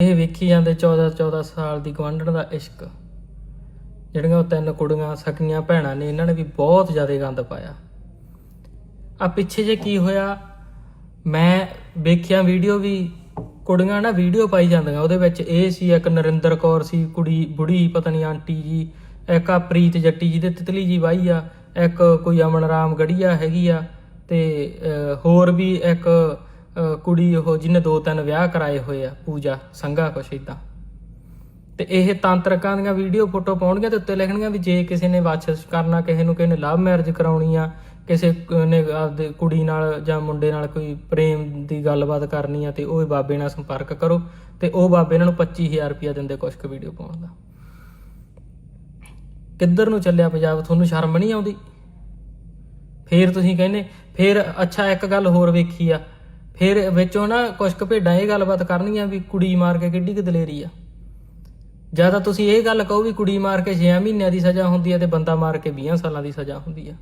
ਇਹ ਵੇਖੀ ਜਾਂਦੇ 14 14 ਸਾਲ ਦੀ ਗਵਾਂਢਣ ਦਾ ਇਸ਼ਕ। ਜਿਹੜੀਆਂ ਉਹ ਤਿੰਨ ਕੁੜੀਆਂ, ਸਕੀਆਂ ਭੈਣਾਂ ਨੇ, ਇਹਨਾਂ ਨੇ ਵੀ ਬਹੁਤ ਜ਼ਿਆਦਾ ਗੰਦ ਪਾਇਆ। ਆ ਪਿੱਛੇ ਜੇ ਕੀ ਹੋਇਆ, ਮੈਂ ਵੇਖਿਆ ਵੀਡੀਓ ਵੀ, ਕੁੜੀਆਂ ਨਾ ਵੀਡੀਓ ਪਾਈ ਜਾਂਦੀਆਂ, ਉਹਦੇ ਵਿੱਚ ਇਹ ਸੀ, ਇੱਕ ਨਰਿੰਦਰ ਕੌਰ ਸੀ, ਕੁੜੀ ਬੁੜੀ, ਪਤਾ ਨਹੀਂ ਆਂਟੀ ਜੀ, ਇੱਕ ਆ ਪ੍ਰੀਤ ਜੱਟੀ ਜੀ ਦੇ ਤਿਤਲੀ ਜੀ ਵਾਈ ਆ, ਇੱਕ ਕੋਈ ਅਮਨ ਰਾਮ ਗੜੀਆ ਹੈਗੀ ਆ, ਤੇ ਹੋਰ ਵੀ ਇੱਕ ਕੁੜੀ ਉਹ ਜਿਹਨੇ ਦੋ ਤਿੰਨ ਵਿਆਹ ਕਰਾਏ ਹੋਏ ਆ, ਪੂਜਾ, ਸੰਘਾ ਕੁਛ ਇਦਾਂ ਤੇ ਇਹ ਤਾਂਤਰਿਕਾਂ ਦੀਆਂ ਵੀਡੀਓ ਫੋਟੋ ਪਾਉਣਗੀਆਂ ਤੇ ਉੱਤੇ ਲਿਖਣਗੀਆਂ ਵੀ ਜੇ ਕਿਸੇ ਨੇ ਵਾਚਸ ਕਰਨਾ, ਕਿਸੇ ਨੂੰ ਕਿਸੇ ਨੇ ਲਵ ਮੈਰਿਜ ਕਰਾਉਣੀ ਆ, ਕਿਸੇ ਨੇ ਆਪਦੇ ਕੁੜੀ ਨਾਲ ਜਾਂ ਮੁੰਡੇ ਨਾਲ ਕੋਈ ਪ੍ਰੇਮ ਦੀ ਗੱਲਬਾਤ ਕਰਨੀ ਆ ਤੇ ਉਹ ਬਾਬੇ ਨਾਲ ਸੰਪਰਕ ਕਰੋ ਤੇ ਉਹ ਬਾਬੇ ਇਹਨਾਂ ਨੂੰ 25000 ਰੁਪਇਆ ਦਿੰਦੇ ਕੁਛ ਕੁ ਵੀਡੀਓ ਪਾਉਣ ਦਾ। ਕਿੱਧਰ ਨੂੰ ਚੱਲਿਆ ਪੰਜਾਬ? ਤੁਹਾਨੂੰ ਸ਼ਰਮ ਨਹੀਂ ਆਉਂਦੀ? ਫੇਰ ਤੁਸੀਂ ਕਹਿੰਦੇ, ਫੇਰ ਅੱਛਾ ਇੱਕ ਗੱਲ ਹੋਰ ਵੇਖੀ ਆ ਫਿਰ ਵਿੱਚੋਂ ਨਾ ਕੁਛ ਕੁ ਭੇਡਾਂ ਇਹ ਗੱਲਬਾਤ ਕਰਨੀਆਂ ਵੀ ਕੁੜੀ ਮਾਰ ਕੇ ਕਿੱਡੀ ਕੁ ਦਲੇਰੀ ਆ। ਜ਼ਿਆਦਾ ਤੁਸੀਂ ਇਹ ਗੱਲ ਕਹੋ ਵੀ ਕੁੜੀ ਮਾਰ ਕੇ 6 ਮਹੀਨਿਆਂ ਦੀ ਸਜ਼ਾ ਹੁੰਦੀ ਹੈ ਤੇ ਬੰਦਾ ਮਾਰ ਕੇ 20 ਸਾਲਾਂ ਦੀ ਸਜ਼ਾ ਹੁੰਦੀ ਆ।